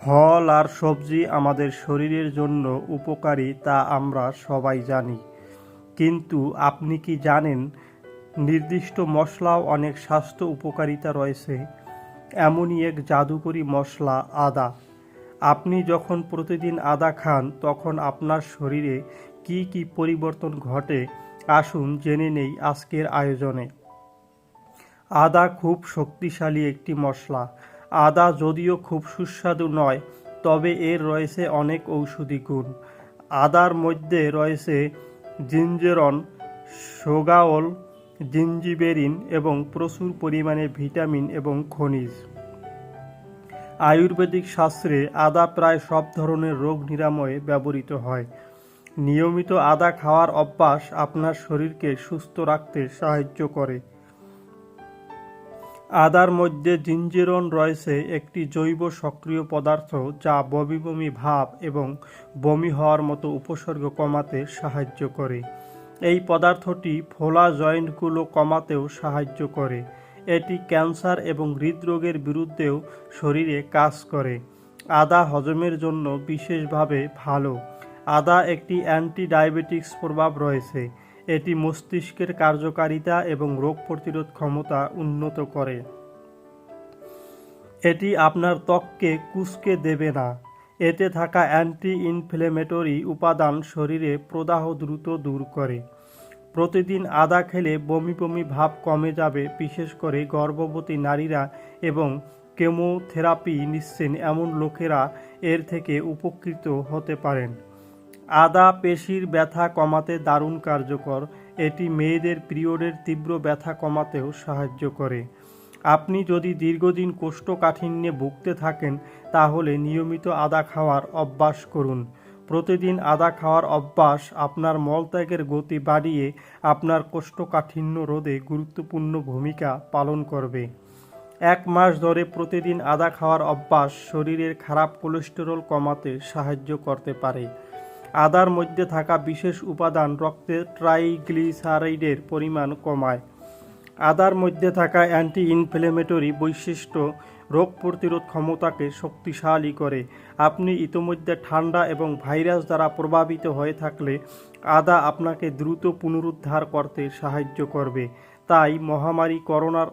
ফল আর সবজি আমাদের শরীরের জন্য উপকারী তা আমরা সবাই জানি। কিন্তু আপনি কি জানেন, নির্দিষ্ট মশলাও অনেক স্বাস্থ্য উপকারিতা রয়েছে। এমনই এক জাদুকরী মশলা, আদা। আপনি যখন প্রতিদিন আদা খান, তখন আপনার শরীরে কি কি পরিবর্তন ঘটে, আসুন জেনে নেই আজকের আয়োজনে। আদা খুব শক্তিশালী একটি মশলা। আদা যদিও খুব সুস্বাদু নয়, তবে এর রয়েছে অনেক ঔষধি গুণ। আদার মধ্যে রয়েছে জিঞ্জেরন সোগাওল জিঞ্জিবেরিন এবং প্রচুর পরিমাণে ভিটামিন এবং খনিজ। আয়ুর্বেদিক শাস্ত্রে আদা প্রায় সব ধরনের রোগ নিরাময়ে ব্যবহৃত হয়। নিয়মিত আদা খাওয়ার অভ্যাস আপনার শরীরকে সুস্থ রাখতে সাহায্য করে। আদার মধ্যে জিঞ্জিরন রয়েছে একটি জৈব সক্রিয় পদার্থ যা বমি বমি ভাব এবং বমি হওয়ার মতো উপসর্গ কমাতে সাহায্য করে। এই পদার্থটি ফোলা জয়েন্টগুলো কমাতেও সাহায্য করে। এটি ক্যান্সার এবং হৃদরোগের বিরুদ্ধেও শরীরে কাজ করে। আদা হজমের জন্য বিশেষভাবে ভালো। আদা একটি অ্যান্টি ডায়াবেটিক্স প্রভাব রয়েছে। এটি মস্তিষ্কের কার্যকারিতা এবং রোগ প্রতিরোধ ক্ষমতা উন্নত করে। এটি আপনার ত্বককে কুঁচকে দেবে না। এতে থাকা অ্যান্টি ইনফ্লেমেটরি উপাদান শরীরে প্রদাহ দ্রুত দূর করে। প্রতিদিন আদা খেলে বমি বমি ভাব কমে যাবে, বিশেষ করে গর্ভবতী নারীরা এবং কেমোথেরাপি নিচ্ছেন এমন লোকেরা এর থেকে উপকৃত হতে পারেন। আদা পেশির ব্যথা কমাতে দারুণ কার্যকর। এটি মেয়েদের পিরিয়ডের তীব্র ব্যথা কমাতেও সাহায্য করে। আপনি যদি দীর্ঘদিন কোষ্ঠকাঠিন্যে ভুগতে থাকেন, তাহলে নিয়মিত আদা খাওয়ার অভ্যাস করুন। প্রতিদিন আদা খাওয়ার অভ্যাস আপনার মলত্যাগের গতি বাড়িয়ে আপনার কোষ্ঠকাঠিন্য রোধে গুরুত্বপূর্ণ ভূমিকা পালন করবে। এক মাস ধরে প্রতিদিন আদা খাওয়ার অভ্যাস শরীরের খারাপ কোলেস্টেরল কমাতে সাহায্য করতে পারে। আদার মধ্যে থাকা বিশেষ উপাদান রক্তে ট্রাইগ্লিসারাইডের পরিমাণ কমায়। আদার মধ্যে থাকা অ্যান্টি ইনফ্লেমেটরি বৈশিষ্ট্য রোগ প্রতিরোধ ক্ষমতাকে শক্তিশালী করে। আপনি ইতোমধ্যে ঠান্ডা এবং ভাইরাস দ্বারা প্রভাবিত হয়ে থাকলে আদা আপনাকে দ্রুত পুনরুদ্ধার করতে সাহায্য করবে। তাই মহামারী করোনার